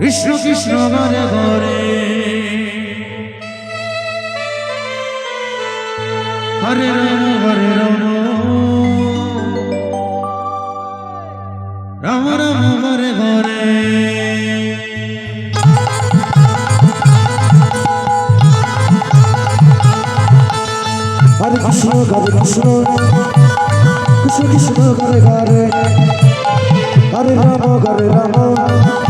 কৃষ্ণ কৃষ্ণ হরে হরে হরে রাম হরে রাম। রাম রাম হরে হরে হরে কৃষ্ণ হরে কৃষ্ণ। কৃষ্ণ কৃষ্ণ হরে হরে হরে রাম হরে রাম।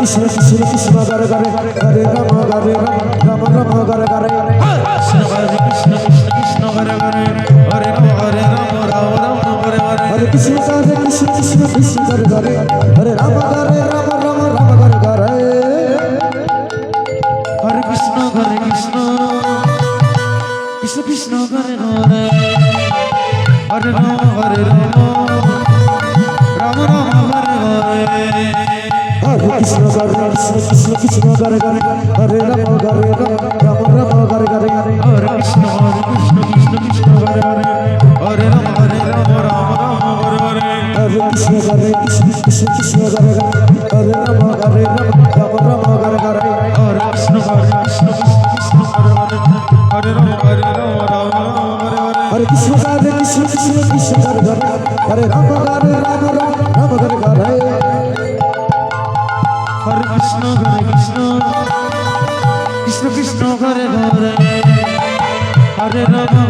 কৃষ্ণ হরে কৃষ্ণ কৃষ্ণ কৃষ্ণ হরে রাম হরে রাম রাম হরে হরে কৃষ্ণ হরে কৃষ্ণ কৃষ্ণ কৃষ্ণ হরে হরে রাম হরে রাম রাম রাম হরে হরে হরে কৃষ্ণ হরে কৃষ্ণ কৃষ্ণ কৃষ্ণ হরে হরে হরে রাম হরে রাম রাম রাম হরে হরে হরে কৃষ্ণ হরে কৃষ্ণ কৃষ্ণ কৃষ্ণ হরে হরে হরে রাম হরে রাম রাম রাম হরে হরে হরে কৃষ্ণ হরে কৃষ্ণ কৃষ্ণ কৃষ্ণ হরে হরে হরে রাম হরে রাম। কৃষ্ণ ঘরে রাম হরে রাম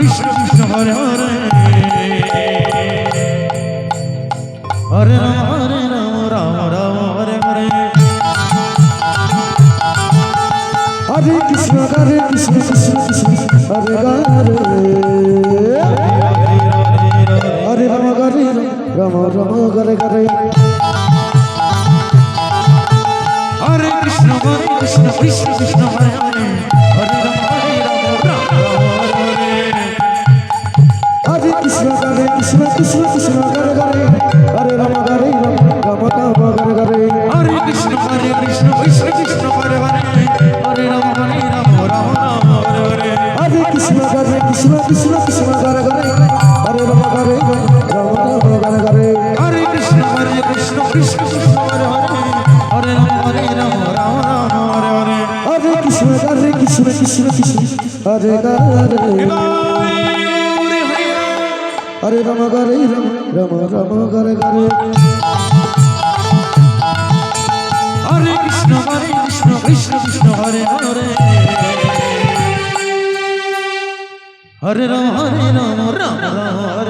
কৃষ্ণ কৃষ্ণ হরে হরে কৃষ্ণ কৃষ্ণ হরে হরে রাম গরে রাম রাম রাম গরে গরে হরে কৃষ্ণ হরে কৃষ্ণ কৃষ্ণ কৃষ্ণ হরে হরে হরে রাম হরে রাম রাম রাম হরে